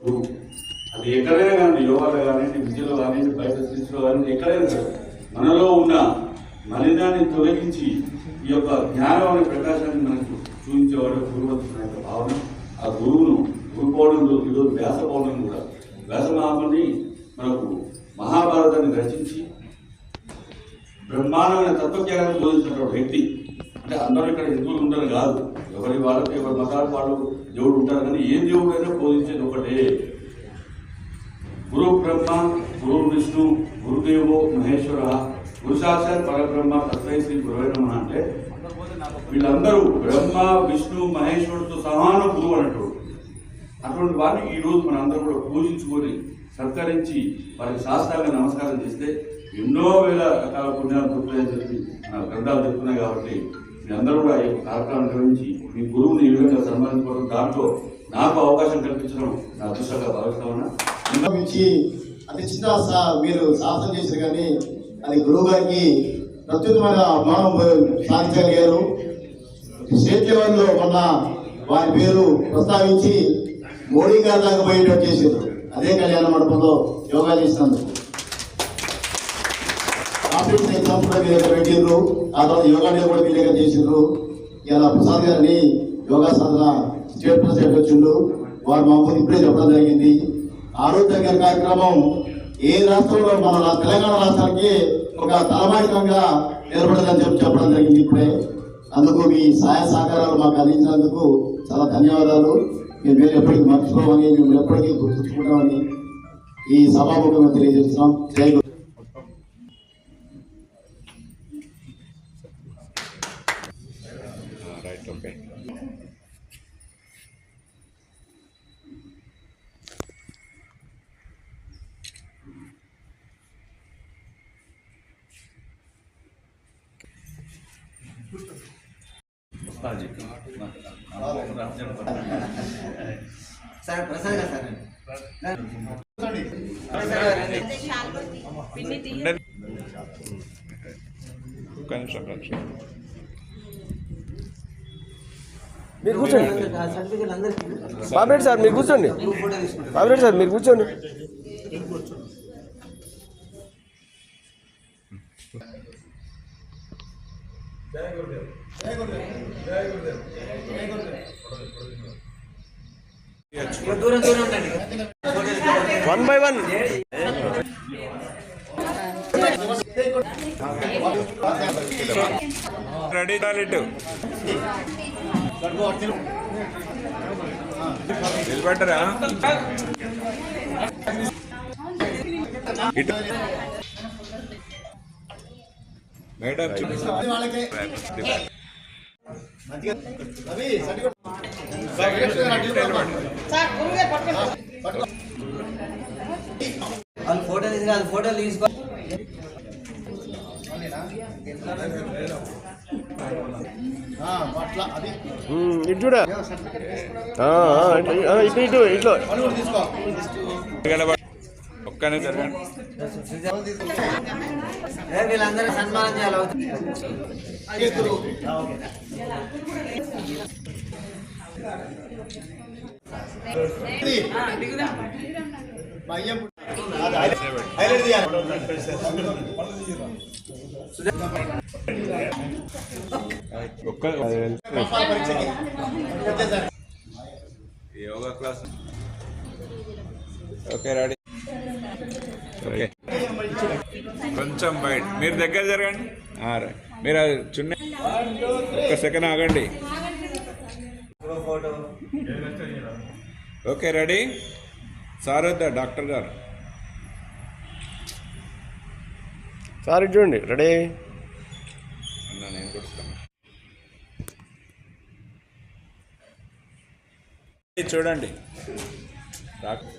అది ఎక్కడైనా కానీ యోగాలో కానివ్వండి విద్యలో కానివ్వండి బయట స్థితిలో కానివ్వండి ఎక్కడైనా సరే మనలో ఉన్న మలినాన్ని తొలగించి ఈ యొక్క జ్ఞానం అనే ప్రకాశాన్ని మనకు చూపించేవాడు గురువంతున్న యొక్క భావన. ఆ గురువును గురు పౌర్ణమి ఈరోజు వ్యాస పౌర్ణం కూడా. వ్యాస మహాముని మనకు మహాభారతాన్ని రచించి బ్రహ్మాండమైన తత్వజ్ఞానాన్ని బోధించినటువంటి వ్యక్తి. అంటే అందరూ ఇక్కడ హిందువులు ఉండరు కాదు. ఎవరి వాళ్ళకి ఎవరి మతాల వాళ్ళు దేవుడు ఉంటారు కానీ ఏ దేవుడైనా బోధించేది ఒకటే. గురు బ్రహ్మ గురు విష్ణు గురుదేవో మహేశ్వర గురు సాక్షాత్ పరబ్రహ్మ తత్వై శ్రీ గురువే అంటే వీళ్ళందరూ బ్రహ్మ విష్ణు మహేశ్వరుడితో సమాన గురువు అన్నట్టు అటువంటి వారిని ఈ రోజు మన అందరూ కూడా పూజించుకొని సత్కరించి వారికి శాస్త్రాంగా నమస్కారం చేస్తే ఎన్నో వేల రకాల పుణ్యాలు పుట్టుతాయని చెప్పి గ్రంథాలు చెప్తున్నాయి కాబట్టి మీ అందరూ కూడా ఈ కార్యక్రమం నిర్వహించి మీ గురువుని ఈ విధంగా సన్మానించుకోవడం దాంట్లో నాకు అవకాశం కల్పించడం నా అదృష్టంగా భావిస్తామన్నా నుంచి అతి చిన్న మీరు సాహసం చేశారు కానీ అది గురువు గారికి ప్రత్యుత్తమైన అభిమానం సాధించగలిగారు. స్టేట్ లెవెల్లో మొన్న వారి పేరు ప్రస్తావించి మోడీ గారి దాకా పోయేటట్టు చేశారు. అదే కళ్యాణ మండపంలో యోగా చేసినందుకు. ఆఫీస్ ఎగ్జామ్స్ కూడా మీ దగ్గర పెట్టిండ్రు ఆ తర్వాత యోగా డే కూడా మీ దగ్గర చేసిండ్రు. ఇలా ప్రసాద్ గారిని యోగా సాధన స్టేట్ ప్రెసిడెంట్ వచ్చిండు. వారు మా ఇప్పుడే చెప్పడం జరిగింది. ఆరోగ్య కార్యక్రమం ఏ రాష్ట్రంలో మన తెలంగాణ రాష్ట్రానికి ఒక తలమానికంగా ఏర్పడదని చెప్పి చెప్పడం జరిగింది ఇప్పుడే. అందుకు మీ సహాయ సహకారాలు మాకు అందించినందుకు చాలా ధన్యవాదాలు. మేము మీరు ఎప్పటికీ మర్చిపోమని మేము ఎప్పటికీ గుర్తుంచుకుంటామని ఈ సభాముఖంగా తెలియజేస్తున్నాం. జై గురు రైట్ ఓకే సార్ ప్రసాద్ గారు సార్ మీరు కూర్చోండి ఉండండి. సార్ మీరు కూర్చోండి సర్టిఫికెట్ సార్ మీరు కూర్చోండి దూరం దూరం ఉండండి one by one. Ready toilet నిలబడ్డరా ఇటు. మేడం వాళ్ళకే. రవి సర్టిఫికెట్. వాళ్ళు ఫోటో తీసుకుని వాళ్ళు ఫోటోలు తీసుకో. ఇటు చూడ. ఆ, ఆ, ఇటు ఇటు ఇటు ఒక్కనే వీళ్ళందరూ సన్మానం చేయాలి. ఒక్క. Yoga class okay ready okay కొంచెం బయట. మీరు దగ్గర జరగండి. మీరు అది చున్న ఒక్క సెకండ్ ఆగండి. ఓకే రెడీ సార్ వద్దా డాక్టర్ గారు? సార్ చూడండి. రెడీ అన్నా నేను చూడండి. డాక్టర్